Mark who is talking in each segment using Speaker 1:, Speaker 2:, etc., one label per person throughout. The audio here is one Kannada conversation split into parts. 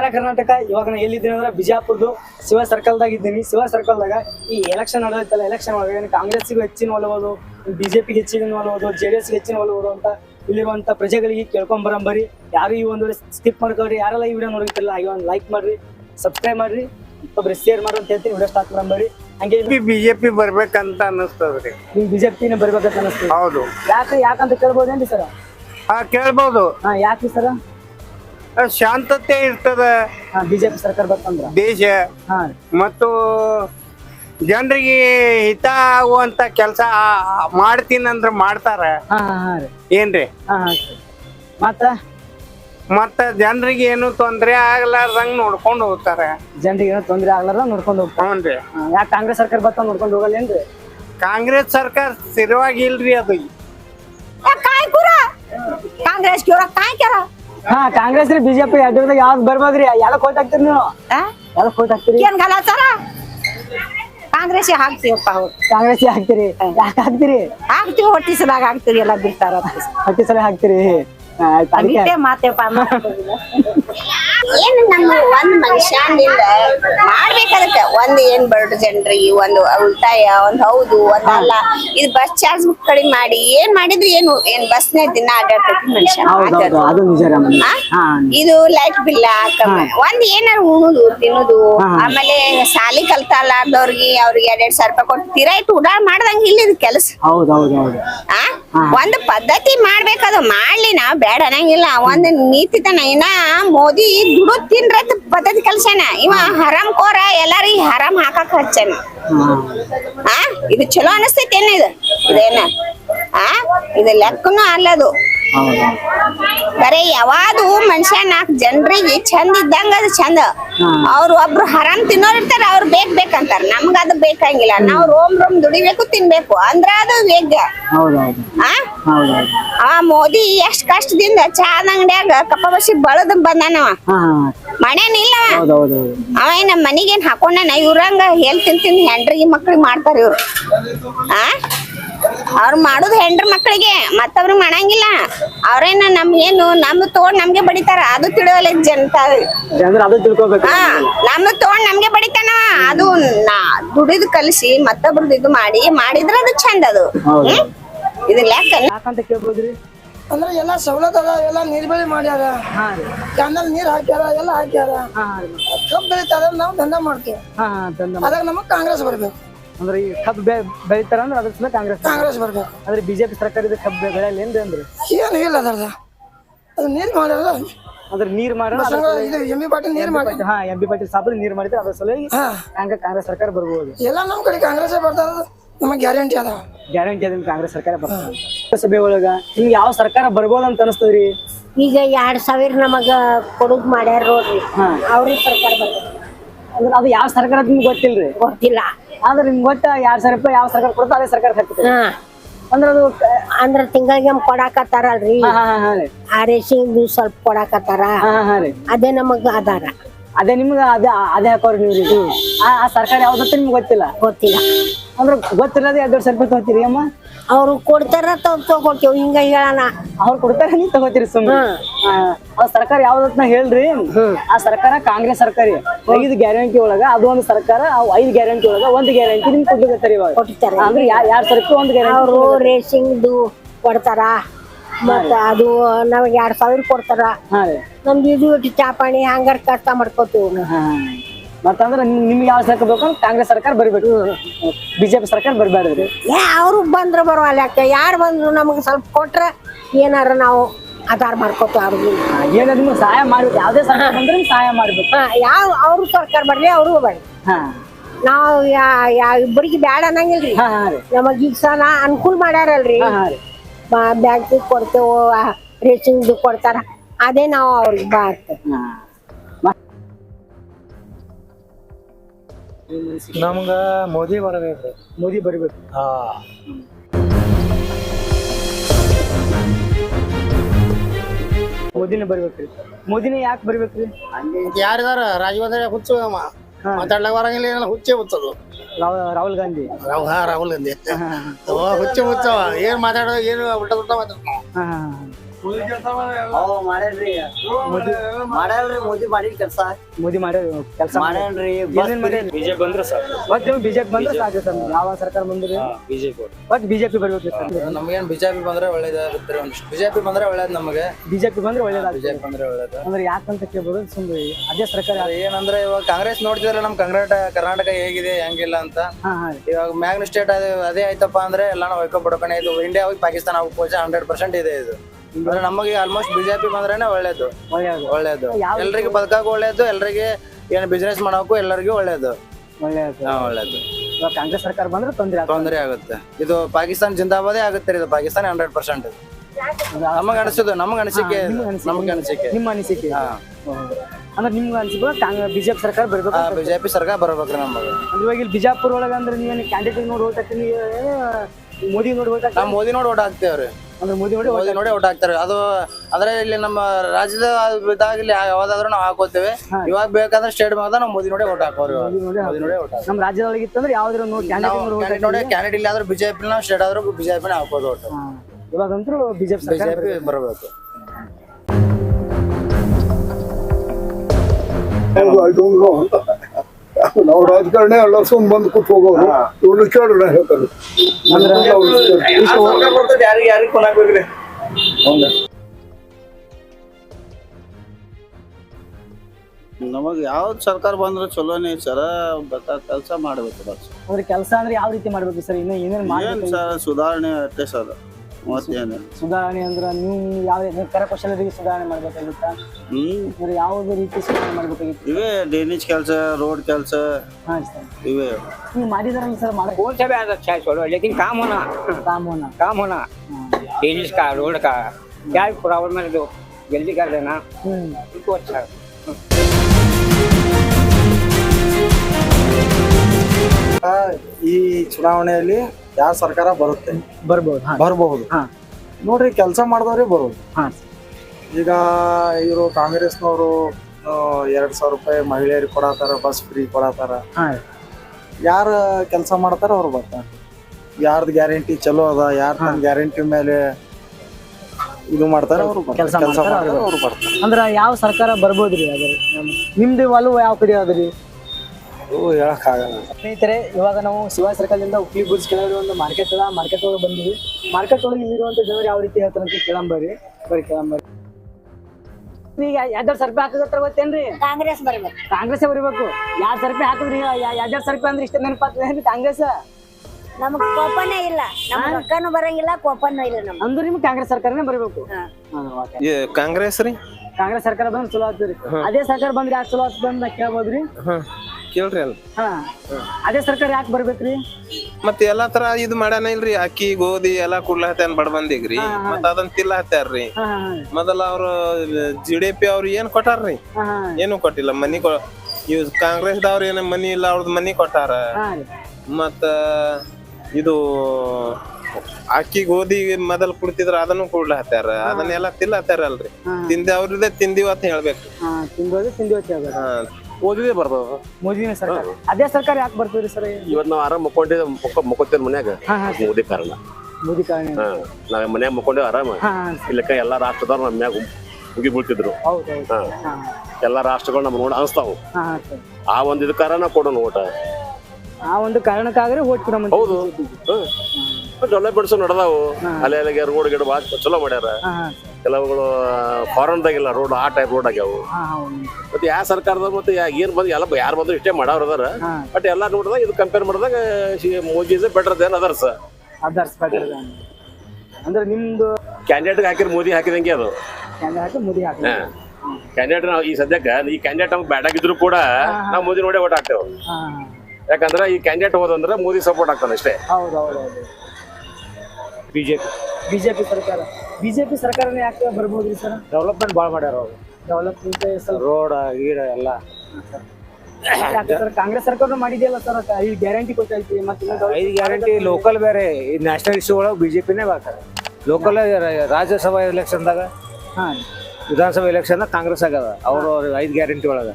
Speaker 1: ನಮಸ್ಕಾರ ಕರ್ನಾಟಕ ಇವಾಗ ನಾ ಎಲ್ಲಿದ್ದೀನಿ ಅಂದ್ರೆ ಬಿಜಾಪುರದು ಶಿವ ಸರ್ಕಲ್ದಾಗ ಇದ್ದೀನಿ. ಶಿವ ಸರ್ಕಲ್ದಾಗ ಈ ಎಲೆಕ್ಷನ್ ನಡೆಯುತ್ತಲ್ಲ ಎಲೆಕ್ಷನ್ ಒಳಗೆ ಕಾಂಗ್ರೆಸ್ಸಿಗೂ ಹೆಚ್ಚಿನ ಒಲವುದು ಬಿಜೆಪಿಗೆ ಹೆಚ್ಚಿನ ಒಲವುದು ಜೆ ಡಿ ಎಸ್ಗೆ ಹೆಚ್ಚಿನ ಒಲವುದು ಅಂತ ಇಲ್ಲಿರುವಂತ ಪ್ರಜೆಗಳಿಗೆ ಕೇಳ್ಕೊಂಡ್ ಬರಂಬರಿ ಯಾರು ಈ ಒಂದು ಸ್ಕಿಪ್ ಮಾಡ್ಕೊಳ್ರಿ ಯಾರೆಲ್ಲ ಈ ವಿಡಿಯೋ ನೋಡಿರ್ತಿಲ್ಲ ಈಗ ಒಂದು ಲೈಕ್ ಮಾಡ್ರಿ ಸಬ್ಸ್ಕ್ರೈಬ್ ಮಾಡ್ರಿ ಒಬ್ಬರು ಶೇರ್ ಮಾಡ್ರಿ ಅಂತ ಹೇಳ್ತೀನಿ ವಿಡಿಯೋ ಸ್ಟಾರ್ಟ್ ಮಾಡಂಬರಿ ಹಂಗೆ
Speaker 2: ಬಿಜೆಪಿ ಬರ್ಬೇಕಂತ ಅನಿಸ್ತದ್ರಿ
Speaker 1: ನಿಮ್ ಬಿಜೆಪಿನ ಬರ್ಬೇಕಂತ ಅನಿಸ್ತದೆ
Speaker 2: ಹೌದು.
Speaker 1: ಯಾಕೆ ಯಾಕಂತ ಕೇಳ್ಬೋದೇನ್ರಿ ಸರ್
Speaker 2: ಹಾ ಕೇಳ್ಬೋದು.
Speaker 1: ಹಾ ಯಾಕೆ ಸರ್
Speaker 2: ಶಾಂತತೆ ಇರ್ತದ.
Speaker 1: ಹಾ ಬಿಜೆಪಿ ಸರ್ಕಾರ ಬರ್ತಂದ್ರ
Speaker 2: ದೇಶ.
Speaker 1: ಹಾ.
Speaker 2: ಮತ್ತು ಜನರಿಗೆ ಹಿತ ಆಗುವಂತ ಕೆಲಸ ಮಾಡ್ತೀನಂದ್ರ ಮಾಡ್ತಾರ.
Speaker 1: ಹಾ ಹಾ ಹಾ ರೀ.
Speaker 2: ಏನ್ರಿ?
Speaker 1: ಹಾ ಹಾ ಸರ್. ಮತ್ತ?
Speaker 2: ಮತ್ತ ಜನರಿಗೆ ಏನು ತೊಂದ್ರೆ ಆಗ್ಲಾರ್ದಂಗ್ ನೋಡ್ಕೊಂಡು ಹೋಗ್ತಾರ.
Speaker 1: ಜನರಿಗೆ ಏನು ತೊಂದ್ರೆ ಆಗ್ಲಾರ ನೋಡ್ಕೊಂಡು ಹೋಗ್ತಾರೆ. ಯಾಕೆ ಕಾಂಗ್ರೆಸ್ ಸರ್ಕಾರ ಬರ್ತಾ ನೋಡ್ಕೊಂಡು ಹೋಗಲ್ಲೇನ್ರಿ
Speaker 2: ಕಾಂಗ್ರೆಸ್ ಸರ್ಕಾರ ಸ್ಥಿರವಾಗಿ ಇಲ್ರಿ ಅದು
Speaker 3: काय
Speaker 1: ಹಾ ಕಾಂಗ್ರೆಸ್ ರೀ ಬಿಜೆಪಿ ಅಡ್ಡದಾಗ ಯಾವ್ದು ಬರ್ಬೋದ್ರಿ? ಎಲ್ಲ ಕೋಟ್ ಹಾಕ್ತೀರಿ ನೀವು? ಎಲ್ಲ ಕೋಟ್ ಹಾಕ್ತೀರಿ?
Speaker 3: ಏನ್ ಗಲಾಚಾರ ಕಾಂಗ್ರೆಸ್ ಹಾಕ್ತೀವಪ್ಪ ಅವ್ರು.
Speaker 1: ಕಾಂಗ್ರೆಸ್ ಹಾಕ್ತೀರಿ? ಯಾಕೆ ಹಾಕ್ತೀರಿ?
Speaker 3: ಹಾಕ್ತಿವಿ ಹೊಟ್ಟಿ ಸಲ ಹಾಕ್ತೀರಿ ಎಲ್ಲ ಬಿಡ್ತಾರ
Speaker 1: ಹೊಟ್ಟಿ ಸಲ ಹಾಕ್ತೀರಿ?
Speaker 3: ಮಾತೇಪ್ಪ
Speaker 4: ಏನ್ ನಮ್ಮ ಒಂದ್ ಮನುಷ್ಯನಿಂದ ಮಾಡ್ಬೇಕಾದ ಒಂದ್ ಏನ್ ಬರ್ಡ್ ಜನರಿಗೆ ಒಂದು ಉಳಿತಾಯ ಒಂದ್ ಹೌದು ಒಂದ್ ಅಲ್ಲ. ಇದು ಬಸ್ ಚಾರ್ಜ್ ಕಡಿಮೆ ಮಾಡಿ ಏನ್ ಮಾಡಿದ್ರು ಏನು? ಏನ್ ಬಸ್ನೇ ದಿನ ಅಡ್ಡಾಡ್ತೈತಿ ಮನುಷ್ಯ. ಇದು ಲೈಟ್ ಬಿಲ್ಲ ಒಂದ್ ಏನಾರ ಉಣುದು ತಿನ್ನುದು. ಆಮೇಲೆ ಸಾಲಿ ಕಲ್ತಲ್ಲಾರ್ದವ್ರಿಗೆ ಅವ್ರಿಗೆ ಎರಡ್ ಎರಡ್ ಸಾವಿರ ರೂಪಾಯಿ ಕೊಟ್ಟು ತೀರಾ ಇಟ್ಟು ಉಡಾಳ ಮಾಡ್ದಂಗ ಇಲ್ಲ ಇದು ಕೆಲಸ. ಆ? ಒಂದ್ ಪದ್ಧತಿ ಮಾಡ್ಬೇಕದು. ಮಾಡ್ಲಿ ನಾವ್ ಬೇಡ ಅನ್ನಂಗಿಲ್ಲ. ಒಂದ್ ನೀತಿತನ ಏನ ಮೋದಿ ತಿನ್ರತ್ ಪದ್ಧತಿ ಕಲ್ಸನ. ಇವ ಹರಾಮ್ ಕೋರ ಎಲ್ಲಾರಿ ಹರಾಮ್ ಹಾಕಕ್ ಹಚ್ಚನ. ಆ? ಇದು ಚಲೋ ಅನಸ್ತೈತಿ ಏನ ಇದು? ಇದೇನ? ಆ? ಇದು ಲೆಕ್ಕನು ಅಲ್ಲದು. ಬರೇ ಯಾವಾದು ಮನುಷ್ಯ ನಾಲ್ಕು ಜನರಿಗೆ ಚಂದ ಇದ್ದಂಗ ಅದು ಚಂದ. ಅವ್ರು ಒಬ್ರು ಹರಾಮ್ ತಿನ್ನೋರ್ ಇರ್ತಾರ ಅವ್ರು ಬೇಕ್ ಬೇಕಂತಾರ. ನಮ್ಗ ಅದು ಬೇಕಾಗಿಲ್ಲ. ನಾವ್ ರೋಮ್ ರೋಮ್ ದುಡಿಬೇಕು ತಿನ್ಬೇಕು. ಅಂದ್ರ ಅದು ವೇಗ ಆ? ಆ ಮೋದಿ ಎಷ್ಟ್ ಕಷ್ಟದಿಂದ ಚಾದ ಅಂಗಡಿಯಾಗ ಕಪ್ಪ ಬಸಿ ಬಳದ್ ಬಂದಾನವ
Speaker 1: ಮನೇನಿಲ್ಲ
Speaker 4: ಮನೇನ
Speaker 1: ಹೌದು
Speaker 4: ಅವ. ಏನ ಮನಿಗೇನ್ ಹಾಕೊಂಡಾನ? ಇವ್ರಂಗ ಹೇಳ್ ತಿಂತಿನ್ ತಿನ್ ಹೆಂಡ್ರಿಗೆ ಮಕ್ಳಿಗೆ ಮಾಡ್ತಾರ ಇವ್ರು. ಆ? ಅವ್ರು ಮಾಡುದು ಹೆಂಡ್ರ ಮಕ್ಳಿಗೆ ಮತ್ತವ್ರಿಗೆ ಮಾಡಂಗಿಲ್ಲ. ಅವ್ರೇನ ನಮ್ಗೇನು ನಮ್ದು ತಗೊಂಡ್ ನಮ್ಗೆ ಬಡಿತಾರ. ಅದು ತಿಳಿವಲ್ಲ ಜನತಾ ನಮ್ದು ತಗೊಂಡ್ ನಮ್ಗೆ ಬಡಿತಾನ ಅದು ನಾ ದುಡಿದು ಕಲಿಸಿ ಮತ್ತೊಬ್ರದ್ದು ಇದು ಮಾಡಿ ಮಾಡಿದ್ರ ಅದು ಚಂದ ಅದು.
Speaker 1: ಹೌದು.
Speaker 4: ಹ್ಮ್? ಇದು ಲೆಕ್ಕ
Speaker 1: ಯಾಕಂತ ಕೇಳ್ಬೋದ್ರಿ?
Speaker 5: ಅಂದ್ರೆ ಎಲ್ಲಾ ಸವಲತ್ತು ಅದ ಎಲ್ಲ ನೀರ್ ಬೆಳೆ ಮಾಡ್ಯಾರ.
Speaker 1: ಹಾ ರೀ.
Speaker 5: ಕ್ಯಾನಲ್ ನೀರ್ ಹಾಕ್ಯಾರ ಎಲ್ಲ ಹಾಕ್ಯಾರ. ಕಬ್ಬು ಬೆಳಿತಾರ ನಾವು ದಂಧ ಮಾಡ್ತೇವೆ. ಅದಾಗ ನಮಗ್ ಕಾಂಗ್ರೆಸ್ ಬರ್ಬೇಕು.
Speaker 1: ಅಂದ್ರೆ ಈ ಕಬ್ಬು ಬೆ ಬೆಳಿತಾರ ಅಂದ್ರೆ ಅದ್ರ ಸಲ ಕಾಂಗ್ರೆಸ್
Speaker 5: ಕಾಂಗ್ರೆಸ್ ಬರ್ಬೇಕು.
Speaker 1: ಅಂದ್ರೆ ಬಿಜೆಪಿ ಇದು ಕಬ್ಬು ಬೆಳೆಯಲ್ಲ ಏನ್ರಿ ಅಂದ್ರೆ?
Speaker 5: ಏನು ಇಲ್ಲ ಅದ್ರದ. ಅದು ನೀರ್ ಮಾಡ್ಯಾರ.
Speaker 1: ಅಂದ್ರೆ ನೀರ್
Speaker 5: ಮಾಡೋಣ ಇದು ಎಂ ಬಿ ಪಾಟೀಲ್ ನೀರ್ ಮಾಡಿ
Speaker 1: ಹಾ ಎಂ ಬಿ ಪಾಟೀಲ್ ಸಾಬ್ರು ನೀರ್ ಮಾಡಿದ್ರೆ ಅದ್ರ ಸಲುವಾಗಿ
Speaker 5: ಹಾ.
Speaker 1: ಹಂಗ ಕಾಂಗ್ರೆಸ್ ಸರ್ಕಾರ ಬರ್ಬೋದು.
Speaker 5: ಎಲ್ಲ ನಮ್ ಕಡೆ ಕಾಂಗ್ರೆಸ್ ಬರ್ತಾರ. ನಮಗ್ ಗ್ಯಾರಂಟಿ ಅದ.
Speaker 1: ಗ್ಯಾರಂಟಿ ಅದ ಕಾಂಗ್ರೆಸ್ ಸರ್ಕಾರ ಬರ್ತದೆ ಸಭೆ ಒಳಗ ನಿಮ್ಗೆ ಯಾವ ಸರ್ಕಾರ ಬರ್ಬೋದು ಅಂತ ಅನಸ್ತದ್ರಿ?
Speaker 3: ಈಗ ಎರಡ್ ಸಾವಿರ ನಮಗ ಕೊಡುಗ್ ಮಾಡ್ಯಾರ ನೋಡ್ರಿ.
Speaker 1: ಹಾ.
Speaker 3: ಅವ್ರಿಗೆ ಸರ್ಕಾರ ಬರ್ತದೆ
Speaker 1: ಅಂದ್ರೆ ಅದು ಯಾವ ಸರ್ಕಾರ ಅಂತ ನಿಮ್ಗೆ ಗೊತ್ತಿಲ್ರಿ?
Speaker 3: ಗೊತ್ತಿಲ್ಲ.
Speaker 1: ಆದ್ರೆ ನಿಮ್ಗೆ ಗೊತ್ತ ಎರಡ್ ಸಾವಿರ ರೂಪಾಯಿ ಯಾವ ಸರ್ಕಾರ ಕೊಡ್ತಾ ಅದೇ ಸರ್ಕಾರ ಹಾಕ್ತದೆ
Speaker 3: ಹಾ.
Speaker 1: ಅಂದ್ರೆ ಅದು
Speaker 3: ಅಂದ್ರ ತಿಂಗಳಿಗೆ ಕೊಡಾಕತ್ತಾರಲ್ರಿ.
Speaker 1: ಹಾ ಹಾ ಹಾ ರೀ.
Speaker 3: ಆ ರೇಷನ್ ಸ್ವಲ್ಪ ಕೊಡಾಕತ್ತಾರ.
Speaker 1: ಹಾ ಹಾ ರೀ.
Speaker 3: ಅದೇ ನಮಗ ಆಧಾರ
Speaker 1: ಅದೇ ನಿಮ್ಗೆ ಅದೇ ಅದೇ ಹಾಕೋರಿ ನೀವು ಆ ಆ ಸರ್ಕಾರ ಯಾವ್ದಂತ ನಿಮ್ಗೆ ಗೊತ್ತಿಲ್ಲ.
Speaker 3: ಗೊತ್ತಿಲ್ಲ.
Speaker 1: ಅಂದ್ರೆ ಗೊತ್ತಿಲ್ಲದೆ ಎರಡು ಸ್ವಲ್ಪ ರೂಪಾಯಿ ತಗೋತೀರಿ ಅಮ್ಮ?
Speaker 3: ಅವ್ರು ಕೊಡ್ತಾರ ತಗ್ ತಗೊಳ್ತೇವ್ ಹಿಂಗ ಹೇಳಣ.
Speaker 1: ಅವ್ರು ಕೊಡ್ತಾರ ನೀವು ತಗೋತೀರಿ ಸುಮ್ಮನೆ ಆ ಸರ್ಕಾರ ಯಾವ್ದತ್ನ ಹೇಳ್ರಿ. ಆ ಸರ್ಕಾರ ಕಾಂಗ್ರೆಸ್ ಸರ್ಕಾರಿ. ಐದು ಗ್ಯಾರಂಟಿ ಒಳಗ ಅದು ಒಂದು ಸರ್ಕಾರ ಅವು ಐದು ಗ್ಯಾರಂಟಿ ಒಳಗ ಒಂದು ಗ್ಯಾರಂಟಿ ನಿಮ್ಗೆ ಕೊಡ್ಲಿಕತ್ತಾರ ಇವಾಗ.
Speaker 3: ಕೊಡ್ತಾರೆ.
Speaker 1: ಅಂದ್ರೆ ಯಾರ್ ಒಂದ್ ಒಂದು ಗ್ಯಾರಂಟಿ
Speaker 3: ಅವರು ರೇಷಿಂಗ್ದು ಕೊಡ್ತಾರ. ಮತ್ತ ಅದು ನಮಗೆ ಎರಡ್ ಸಾವಿರ ಕೊಡ್ತಾರ. ನಮ್ದು ಇದು ಚಾಪಾಣಿ ಹಂಗಾರ ಕಷ್ಟ ಮಾಡ್ಕೋತೀವಿ.
Speaker 1: ಮತ್ತಂದ್ರೆ ನಿಮ್- ನಿಮ್ಗೆ ಯಾವ ಸರ್ಕಾರ ಬೇಕು ಅಂದ್ರೆ ಕಾಂಗ್ರೆಸ್ ಸರ್ಕಾರ ಬರ್ಬೇಕು. ಬಿಜೆಪಿ ಸರ್ಕಾರ ಬರ್ಬೇಡ್ರಿ
Speaker 3: ಏ ಅವ್ರು ಬಂದ್ರ ಬರವಲ್ಲ ಯಾಕೆ ಯಾರು ಬಂದ್ರು ನಮಗೆ ಸ್ವಲ್ಪ ಕೊಟ್ರ ಏನಾರ ನಾವು ಆಧಾರ ಮಾಡ್ಕೋತ ಅವ್ರಿಗೆ
Speaker 1: ಏನಾದ್ರು ನಿಮ್ಗೆ ಸಹಾಯ ಮಾಡ್ಬೇಕು. ಯಾವ್ದೇ ಸರ್ಕಾರ ಬಂದ್ರೆ ನಿಮ್ಗೆ ಸಹಾಯ ಮಾಡ್ಬೇಕು.
Speaker 3: ಹಾ ಯಾವ ಅವ್ರ ಸರ್ಕಾರ ಬರ್ಲಿ ಅವ್ರು ಬರ್ಲಿ.
Speaker 1: ಹಾ.
Speaker 3: ನಾವು ಯಾ ಯಾ ಇಬ್ಬರಿಗೆ ಬ್ಯಾಡ ಅನ್ನಂಗಿಲ್ರಿ.
Speaker 1: ಹಾ ಹಾ ರೀ.
Speaker 3: ನಮಗ್ ಈಗ ಸಲ ಅನುಕೂಲ ಮಾಡ್ಯಾರಲ್ರಿ.
Speaker 1: ಹಾ ಹಾ ರೀ.
Speaker 3: ಬ್ಯಾಂಕಿಗೆ ಕೊಡ್ತೇವು ರೇಷನ್ದು ಕೊಡ್ತಾರ. ಅದೇ ನಾವು ಅವ್ರಿಗೆ ಬಾರ್ತೇವೆ
Speaker 1: ಹಾ.
Speaker 5: ನಮ್ಗ ಮೋದಿ ಬರಬೇಕು
Speaker 1: ಮೋದಿ ಬರಬೇಕು.
Speaker 5: ಹಾ.
Speaker 1: ಮೋದಿನ ಬರ್ಬೇಕ್ರಿ ಮೋದಿನೇ ಯಾಕೆ ಬರ್ಬೇಕ್ರಿ
Speaker 6: ಯಾರಿದಾರ ರಾಜೀವ್ ಹುಚ್ಚು? ಅವ ಮಾತಾಡ್ಲಾಕ ಬರಂಗಿಲ್ಲ ಏನಿಲ್ಲ ಹುಚ್ಚೆ ಹುಚ್ಚದು.
Speaker 1: ರಾಹುಲ್ ಗಾಂಧಿ.
Speaker 6: ರಾವ್ ಹಾ ರಾಹುಲ್ ಗಾಂಧಿ. ಅವ ಹುಚ್ಚೆ ಹುಚ್ಚವ ಏನ್ ಮಾತಾಡೋ ಏನು ಉಲ್ಟ ಉಲ್ಟ ಮಾತಾಡ್ತಾವ
Speaker 1: ಮಾಡ್ಯಾನ್ರಿ. ಮಾಡ್ಯಾಲ್ರಿ ಮೋದಿ ಮಾಡಿದ ಕೆಲಸ. ಮೋದಿ ಮಾಡ್ಯಾರ ಕೆಲಸ ಮಾಡ್ಯಾನ್ರಿ ಬಿಜೆಪಿ ಬಂದ್ರೆ ಸರ್ ನೀವು ಬಿಜೆಪಿ ಬಂದ್ರೆ ಸಾಕು ಸರ್. ಯಾವ ಸರ್ಕಾರ ಬಂದ್ರಿ? ಬಿಜೆಪಿ ಬಟ್ ಬಿಜೆಪಿ ಬರ್ಬೇಕು ಸರ್.
Speaker 7: ನಮಗೇನ್ ಬಿಜೆಪಿ ಬಂದ್ರೆ ಒಳ್ಳೇದಾಗುತ್ತೆ ಬಿಜೆಪಿ ಬಂದ್ರೆ ಒಳ್ಳೇದು ನಮಗೆ.
Speaker 1: ಬಿಜೆಪಿ ಬಂದ್ರೆ ಒಳ್ಳೇದಾಗ್ತದೆ
Speaker 7: ಬಿಜೆಪಿ ಬಂದ್ರೆ ಒಳ್ಳೇದು.
Speaker 1: ಅಂದ್ರೆ ಯಾಕಂತ ಕೇಳ್ಬೋದು ಸುಮ್ಮನೆ ಅದೇ ಸರ್ಕಾರ
Speaker 7: ಏನಂದ್ರೆ ಇವಾಗ ಕಾಂಗ್ರೆಸ್ ನೋಡ್ತಿದ್ರೆ ನಮ್ ಕರ್ನಾಟಕ ಕರ್ನಾಟಕ ಹೇಗಿದೆ ಹೆಂಗಿಲ್ಲ ಅಂತ. ಇವಾಗ ಮ್ಯಾಗ್ನಿಸ್ಟೇಟ್ ಅದೇ ಅದೇ ಆಯ್ತಪ್ಪ ಅಂದ್ರೆ ಎಲ್ಲಾನು ಹೊಯ್ಕೊಬಿಡ್ಕಣೆ ಇದು ಇಂಡಿಯಾ ಹೋಗಿ ಪಾಕಿಸ್ತಾನ ಹೋಗಿ ಪೋಚೆ ಹಂಡ್ರೆಡ್ ಪರ್ಸೆಂಟ್ ಇದೆ ಇದು. ಅಂದ್ರೆ ನಮಗೆ ಆಲ್ಮೋಸ್ಟ್ ಬಿಜೆಪಿ ಬಂದ್ರೇನೆ ಒಳ್ಳೇದು.
Speaker 1: ಒಳ್ಳೇದು.
Speaker 7: ಒಳ್ಳೇದು. ಎಲ್ರಿಗೂ ಬದುಕಾಕು ಒಳ್ಳೇದು ಎಲ್ರಿಗೆ ಏನ್ ಬಿಸ್ನೆಸ್ ಮಾಡೋಕು ಎಲ್ಲರಿಗೂ ಒಳ್ಳೇದು.
Speaker 1: ಒಳ್ಳೇದು.
Speaker 7: ಹಾ, ಒಳ್ಳೇದು.
Speaker 1: ಇವಾಗ ಕಾಂಗ್ರೆಸ್ ಸರ್ಕಾರ ಬಂದ್ರೆ ತೊಂದರೆ
Speaker 7: ತೊಂದರೆ ಆಗುತ್ತೆ. ಇದು ಪಾಕಿಸ್ತಾನ ಜಿಂದಾಬಾದೇ ಆಗುತ್ತೆ ಇದು ಪಾಕಿಸ್ತಾನ ಹಂಡ್ರೆಡ್ ಪರ್ಸೆಂಟ್ ನಮಗ್ ಅನಿಸೋದು ನಮಗ್ ಅನಿಸಿಕೆ
Speaker 1: ನಮಗೆ ಅನಿಸಿಕೆ. ನಿಮ್ಮ ಅನಿಸಿಕೆ
Speaker 7: ಹಾ.
Speaker 1: ಹೌದು. ಅಂದ್ರೆ ನಿಮ್ಗೆ ಅನ್ಸಿದ್ರೆ ಕಾಂಗ್ರೆಸ್ ಬಿಜೆಪಿ ಸರ್ಕಾರ ಬರ್ಬೇಕು ಅಂತ.
Speaker 7: ಬಿಜೆಪಿ ಸರ್ಕಾರ ಬರ್ಬೇಕ್ರಿ ನಮಗೆ.
Speaker 1: ಅಂದ್ರೆ ಇವಾಗ ಇಲ್ಲಿ ಬಿಜಾಪುರ ಒಳಗೆ ಅಂದ್ರೆ ನೀವೇನು ಕ್ಯಾಂಡಿಡೇಟ್ ನೋಡಿ ಹೋಗ್ತಾ ಮೋದಿ ನೋಡಿ ಹೋಗ್ತಾ
Speaker 7: ಮೋದಿ ನೋಡಿ ಓಟ್ ಹಾಕ್ತೇವ್ರಿ.
Speaker 1: ಅಂದ್ರೆ ಮೋದಿ ನೋಡಿ
Speaker 7: ಮೋದಿ ನೋಡಿ ಔಟ್ ಹಾಕ್ತಾರೆ. ಅದು ಅಂದ್ರೆ ಇಲ್ಲಿ ನಮ್ಮ ರಾಜ್ಯದ ಇದಾಗಲಿ ಯಾವ್ದಾದ್ರು ನಾವು ಹಾಕೋತೇವೆ. ಇವಾಗ ಬೇಕಾದ್ರೆ ಸ್ಟೇಟ್ ಮಾಡ ನಾವು ಮೋದಿ ನೋಡಿ ಓಟ್ ಹಾಕೋರು
Speaker 1: ನಮ್ಮ ರಾಜ್ಯದೊಳಗೆ ಇತ್ತಂದ್ರೆ ಯಾವ್ದಾದ್ರು ನೋಡಿ
Speaker 7: ನಾವು
Speaker 1: ಕ್ಯಾಂಡಿಡೇಟ್
Speaker 7: ಇಲ್ಲ ಆದ್ರೂ ಬಿಜೆಪಿ ಸ್ಟೇಟ್ ಆದ್ರೂ ಬಿಜೆಪಿ ಹಾಕೋದು ಓಟ್
Speaker 1: ಇವಾಗಂತೂ ಬಿಜೆಪಿ ಸರ್ಕಾರ
Speaker 7: ಬಿಜೆಪಿ ಬರಬೇಕು.
Speaker 8: ನಾವು ರಾಜಕಾರಣಿ ಎಲ್ಲ ಸುಮ್ ಬಂದು ಕೂತ್ ಹೋಗೋರು. ಇವ್ರು ಕೇಳೋಣ ಹೇಳ್ತಾರೆ?
Speaker 7: ಯಾರಿಗೆ ಯಾರಿಗೆ
Speaker 9: ನಮಗ್ ಯಾವ್ದು ಸರ್ಕಾರ ಬಂದ್ರೆ ಚಲೋನೇ ಸರ ಬೇಕಾದ ಕೆಲಸ ಮಾಡ್ಬೇಕು ಸರ್
Speaker 1: ಅಂದ್ರೆ ಕೆಲಸ ಅಂದ್ರೆ ಯಾವ ರೀತಿ ಮಾಡ್ಬೇಕು ಸರ್? ಇನ್ನು ಏನೇನು
Speaker 9: ಸರ್ ಸುಧಾರಣೆ ಅಷ್ಟೇ ಸರ್. ಮತ್ತೇನು
Speaker 1: ಸುಧಾರಣೆ ಅಂದ್ರೆ ನೀವು ಯಾವ ನೀವು ಕರಕೌಶಲರಿಗೆ ಸುಧಾರಣೆ ಮಾಡ್ಬೇಕಾಗಿತ್ತ
Speaker 9: ಹ್ಮ್
Speaker 1: ಅಂದ್ರೆ ಯಾವ್ದು ರೀತಿ ಸುಧಾರಣೆ ಮಾಡ್ಬೇಕಾಗಿತ್ತು
Speaker 9: ಇವೇ ಡ್ರೈನೇಜ್ ಕೆಲಸ ರೋಡ್ ಕೆಲಸ
Speaker 1: ಹಾ ಸರ್
Speaker 9: ಇವೇ
Speaker 1: ನೀವು ಮಾಡಿದಾರಲ್ಲ ಸರ್ ಮಾಡ
Speaker 2: कौन सा भी अच्छा है छोड़ो लेकिन काम होना
Speaker 1: ಕಾಮೋನ
Speaker 2: काम होना डेनिस का रोड का क्या प्रॉब्लम है जो जल्दी कर देना
Speaker 1: ಹ್ಮ್
Speaker 2: उनको अच्छा है
Speaker 7: ಈ ಚುನಾವಣೆಯಲ್ಲಿ ಯಾವ ಸರ್ಕಾರ ಬರುತ್ತೆ?
Speaker 1: ಬರ್ಬೋದು ಹಾ.
Speaker 7: ಬರಬಹುದು.
Speaker 1: ಹಾ.
Speaker 7: ನೋಡ್ರಿ ಕೆಲಸ ಮಾಡಿದವ್ರಿ ಬರೋದು
Speaker 1: ಹಾ.
Speaker 7: ಈಗ ಇವರು ಕಾಂಗ್ರೆಸ್ನವರು ಎರಡ್ ಸಾವಿರ ರೂಪಾಯಿ ಮಹಿಳೆಯರಿಗೆ ಕೊಡತಾರ ಬಸ್ ಫ್ರೀ ಕೊಡತಾರ
Speaker 1: ಹಾ.
Speaker 7: ಯಾರ ಕೆಲಸ ಮಾಡ್ತಾರ ಅವ್ರು ಬರ್ತಾರ. ಯಾರ್ದು ಗ್ಯಾರಂಟಿ ಚಲೋ ಅದ ಯಾರ ತನ್ನ ಗ್ಯಾರಂಟಿ ಮೇಲೆ ಇದು ಮಾಡ್ತಾರ ಅವ್ರು
Speaker 1: ಕೆಲ್ಸ
Speaker 7: ಕೆಲಸ
Speaker 1: ಮಾಡ್ತಾರ
Speaker 7: ಮಾಡ್ತಾರ
Speaker 1: ಅವ್ರು
Speaker 7: ಅವ್ರು
Speaker 1: ಅಂದ್ರ ಯಾವ ಸರ್ಕಾರ ಬರ್ಬೋದ್ರಿ ಅದ್ರ ನಿಮ್ದು ಒಲವು ಯಾವ ಕಡೆ ಅದ್ರಿ
Speaker 7: ಹೇಳಕ್ ಆಗಲ್ಲ.
Speaker 1: ಸ್ನೇಹಿತರೆ ಇವಾಗ ನಾವು ಶಿವ ಸರ್ಕಲ್ ಇಂದ ಉಪ್ಪಿ ಗುಡ್ಸ್ ಕೆಳಗಡೆ ಒಂದು ಮಾರ್ಕೆಟ್ ಅದ. ಮಾರ್ಕೆಟ್ ಒಳಗೆ ಬಂದಿವಿ. ಮಾರ್ಕೆಟ್ ಒಳಗೆ ಇಲ್ಲಿರುವಂತ ಜನರು ಯಾವ ರೀತಿ ಹೇಳ್ತಾರ ಅಂತ ಕೇಳಂಬರಿ ಬರೀ ಕೇಳಂಬರಿ ಈಗ ಎರಡ್ ಸರ್ಪೆ ಹಾಕಿದ್ರ ಗೊತ್ತೇನ್ರಿ?
Speaker 3: ಕಾಂಗ್ರೆಸ್ ಬರ್ಬೇಕು.
Speaker 1: ಕಾಂಗ್ರೆಸ್ ಬರಬೇಕು. ಎರಡ್ ಸರ್ಪೆ ಹಾಕಿದ್ರಿ? ಎರಡ್ ಸರ್ಪೆ ಅಂದ್ರೆ ಇಷ್ಟ ನೆನಪಾಗ್ತದೆ ಕಾಂಗ್ರೆಸ್
Speaker 3: ನಮಗ್ ಕೋಪನೇ ಇಲ್ಲ. ನಮ್ ರೊಕ್ಕನು ಬರಂಗಿಲ್ಲ ಕೋಪನೂ ಇಲ್ಲ ನಮ್ಗೆ.
Speaker 1: ಅಂದ್ರೆ ನಿಮ್ಗೆ ಕಾಂಗ್ರೆಸ್ ಸರ್ಕಾರನೇ ಬರಬೇಕು.
Speaker 10: ಕಾಂಗ್ರೆಸ್ ರೀ?
Speaker 1: ಕಾಂಗ್ರೆಸ್ ಸರ್ಕಾರ ಬಂದ್ರೆ ಚಲೋ ಆಗ್ತದ್ರಿ ಅದೇ ಸರ್ಕಾರ ಬಂದ್ರೆ ಯಾಕೆ ಚಲೋ ಆಗ್ತದ ಅಂತ ಕೇಳ್ಬೋದ್ರಿ?
Speaker 10: ಕೇಳ್ರಿ ಅಲ್ಲ.
Speaker 1: ಹಾ. ಅದೇ ಸರ್ಕಾರ ಯಾಕೆ ಬರ್ಬೇಕ್ರಿ?
Speaker 10: ಮತ್ತೆ ಎಲ್ಲಾ ತರ ಇದು ಮಾಡ್ಯಾನ ಇಲ್ರಿ ಅಕ್ಕಿ ಗೋಧಿ ಎಲ್ಲಾ ಕುಡ್ಲಹತ್ಯಾನ ಬಡ ಬಂದಿಗ್ರಿ ಮತ್ತ ಅದನ್ನ
Speaker 1: ತಿಲ್ಲ ಹತ್ಯಾರ್ರಿ.
Speaker 10: ಮೊದಲ ಅವ್ರು ಜಿ ಡಿ ಪಿ ಅವ್ರು ಏನ್ ಕೊಟ್ಟಾರ್ರಿ? ಏನು ಕೊಟ್ಟಿಲ್ಲ ಮನಿ ಇವ್ ಕಾಂಗ್ರೆಸ್ ಕಾಂಗ್ರೆಸ್ದವ್ರ ಏನ ಮನಿ ಇಲ್ಲ ಅವ್ರದ್ ಮನಿ ಕೊಟ್ಟಾರ. ಮತ್ತ ಇದು ಅಕ್ಕಿ ಗೋಧಿ ಮೊದಲ್ ಕುಡ್ತಿದ್ರ ಅದನ್ನು ಹತ್ಯಾರ. ಅದನ್ನೆಲ್ಲ ತಿಲ್ಲತ್ತಾರಲ್ರಿ ತಿಂದ ಅವ್ರದೇ ತಿಂದಿವ ಅಂತ ಹೇಳ್ಬೇಕು
Speaker 1: ತಿಂದಿವ ತಿಂದೋದು
Speaker 10: ಹೇಳ್ಬೇಕು
Speaker 11: ಓದಿದೆ ಬರ್ತದೆ
Speaker 1: ಮೋದಿನೇ ಸರ್ಕಾರ. ಅದೇ ಸರ್ಕಾರ ಯಾಕೆ ಬರ್ತದ್ರಿ ಸರ್?
Speaker 11: ಇವತ್ತು ನಾವು ಆರಾಮ್ ಮಕ್ಕೊಂಡಿದ್ದೆ ಮುಕ್ಕ ಮುಕ್ಕೋತೇವೆ ಮನ್ಯಾಗ ಮೋದಿ ಕಾರಣ.
Speaker 1: ಮೋದಿ ಕಾರಣ.
Speaker 11: ಹಾ ನಾವ್ ಮನ್ಯಾಗ ಮಕ್ಕೊಂಡೇವ್ ಆರಾಮ. ಇಲ್ಲಕ್ಕ ಎಲ್ಲಾ ರಾಷ್ಟ್ರದವ್ರು ನಮ್ಮ ಮ್ಯಾಗ ಮುಗಿ ಬೀಳ್ತಿದ್ರು. ಎಲ್ಲಾ ರಾಷ್ಟ್ರಗಳು ನಮ್ ನೋಡಿ ಅನಿಸ್ತಾವು. ಆ ಒಂದ್ ಇದಕ್ಕಾರ ಕಾರಣ ಕೊಡೋಣ ಓಟ.
Speaker 1: ಆ ಒಂದು ಕಾರಣಕ್ಕಾಗ್ರೆ ಓಟ್ ಕೂಡ
Speaker 11: ಹೌದು. ಡೆವಲಪ್ಮೆಂಟ್ಸ್ ನಡೆದಾವು. ಅಲ್ಲಿ ಅಲ್ಲಿಗೆ ರೋಡ್ ಗಿಡ ಚಲೋ ಮಾಡ್ಯಾರ. ಕೆಲವುಗಳು ಫಾರನ್ದಾಗಿಲ್ಲ ರೋಡ್ ಆ ಟೈಪ್ ರೋಡ್ ಆಗ್ಯಾವು. ಮತ್ತೆ ಯಾವ ಸರ್ಕಾರದ ಮತ್ತೆ ಯಾ- ಏನ್ ಬಂದ್ ಎಲ್ಲ ಯಾರು ಬಂದ್ರು ಇಷ್ಟೇ ಮಾಡವ್ರ ಅದಾರ. ಬಟ್ ಎಲ್ಲ ನೋಡಿದಾಗ ಇದು ಕಂಪೇರ್ ಮಾಡಿದಾಗ Modi is better than
Speaker 1: others others ಅಂದ್ರೆ ನಿಮ್ದು
Speaker 11: ಕ್ಯಾಂಡಿಡೇಟ್ ಹಾಕಿರ್ ಮೋದಿ ಹಾಕಿದಂಗೆ ಅದು.
Speaker 1: ಮೋದಿ ಹಾಕಿ
Speaker 11: ಕ್ಯಾಂಡಿಡೇಟ್ ನಾವು ಈ ಸದ್ಯಕ್ಕೆ ಈ ಕ್ಯಾಂಡಿಡೇಟ್ ನಮ್ಗೆ ಬ್ಯಾಡ್ ಆಗಿದ್ರು ಕೂಡ ನಾವು ಮೋದಿ ನೋಡೇ ಓಟ್ ಹಾಕ್ತೇವೆ. ಯಾಕಂದ್ರೆ ಈ ಕ್ಯಾಂಡಿಡೇಟ್ ಹೋದಂದ್ರೆ ಮೋದಿ ಸಪೋರ್ಟ್ ಆಗ್ತಾನೆ ಅಷ್ಟೇ.
Speaker 1: ಹೌದು ಹೌದು ಬಿಜೆಪಿ ಬಿಜೆಪಿ ಸರ್ಕಾರ. ಬಿಜೆಪಿ ಸರ್ಕಾರನೇ ಯಾಕೆ ಬರ್ಬೋದ್ರಿ ಸರ್?
Speaker 7: ಡೆವಲಪ್ಮೆಂಟ್ ಭಾಳ ಮಾಡ್ಯಾರ ಅವರು.
Speaker 1: ಡೆವಲಪ್ಮೆಂಟ್ ಸ್ವಲ್ಪ
Speaker 7: ರೋಡ್ ಗೀಡ ಎಲ್ಲ.
Speaker 1: ಯಾಕೆ ಸರ್ ಕಾಂಗ್ರೆಸ್ ಸರ್ಕಾರ ಮಾಡಿದೆಯಲ್ಲ ಸರ್ ಐದು ಗ್ಯಾರಂಟಿ ಕೊಟ್ಟೈತಿ ಮತ್ತೆ
Speaker 7: ಐದು ಗ್ಯಾರಂಟಿ ಲೋಕಲ್ ಬೇರೆ ಈ ನ್ಯಾಷನಲ್ ಇಶ್ಯೂ ಒಳಗೆ ಬಿಜೆಪಿನೇ ಬರ್ತಾರೆ ಲೋಕಲ್ ರಾಜ್ಯಸಭಾ ಎಲೆಕ್ಷನ್ದಾಗ
Speaker 1: ಹಾ.
Speaker 7: ವಿಧಾನಸಭಾ ಎಲೆಕ್ಷನ್ ಕಾಂಗ್ರೆಸ್ ಆಗದ. ಅವರು ಐದು ಗ್ಯಾರಂಟಿ ಒಳಗ.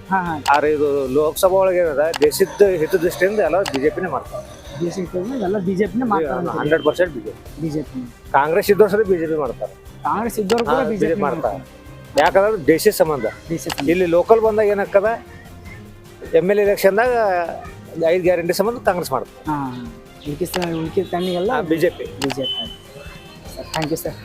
Speaker 7: ಆದ್ರೆ ಇದು ಲೋಕಸಭಾ ಒಳಗೆ ಏನದ ದೇಶದ ಹಿತದೃಷ್ಟಿಯಿಂದ ಎಲ್ಲ ಬಿಜೆಪಿನೇ ಮಾಡ್ತಾರೆ.
Speaker 1: ಎಲ್ಲ ಬಿಜೆಪಿನೇ ಮಾಡ್ತಾರೆ
Speaker 7: hundred percent BJP.
Speaker 1: BJP.
Speaker 7: Congress ಇದ್ದವ್ರು ಸರಿ ಬಿಜೆಪಿ ಮಾಡ್ತಾರೆ.
Speaker 1: ಕಾಂಗ್ರೆಸ್ ಇದ್ದವ್ರು ಕೂಡ
Speaker 12: ಬಿಜೆಪಿ ಮಾಡ್ತಾರೆ. ಯಾಕಂದ್ರೆ ದೇಶ ಸಂಬಂಧ. ಇಲ್ಲಿ ಲೋಕಲ್ ಬಂದಾಗ ಏನಾಗ್ತದ? ಎಂ ಎಲ್ ಎಲೆಕ್ಷನ್ದಾಗ ಐದು ಗ್ಯಾರಂಟಿ ಸಂಬಂಧ ಕಾಂಗ್ರೆಸ್ ಮಾಡ್ತಾರೆ.
Speaker 1: ತಣ್ಣಿಗೆಲ್ಲ BJP. BJP. Thank you sir